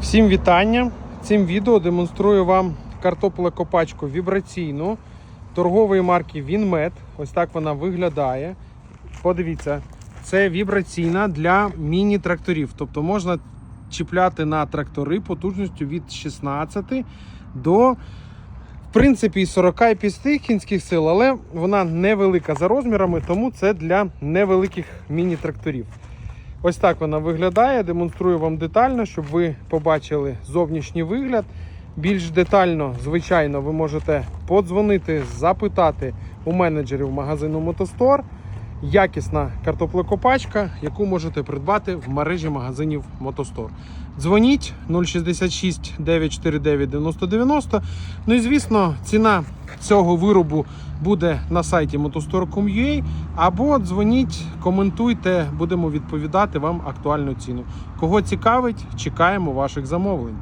Всім вітання! Цим відео демонструю вам картоплекопачку вібраційну торгової марки Вінмет. Ось так вона виглядає. Подивіться, це вібраційна для міні-тракторів. Тобто можна чіпляти на трактори потужністю від 16 до в принципі і 45 кінських сил, але вона невелика за розмірами, тому це для невеликих міні-тракторів. Ось так вона виглядає. Демонструю вам детально, щоб ви побачили зовнішній вигляд. Більш детально, звичайно, ви можете подзвонити, запитати у менеджерів магазину Мотостор. Якісна картоплекопачка, яку можете придбати в мережі магазинів Мотостор. Дзвоніть 066 949 9090. Ну і звісно, ціна цього виробу буде на сайті motostore.com.ua або дзвоніть, коментуйте, будемо відповідати вам актуальну ціну. Кого цікавить, чекаємо ваших замовлень.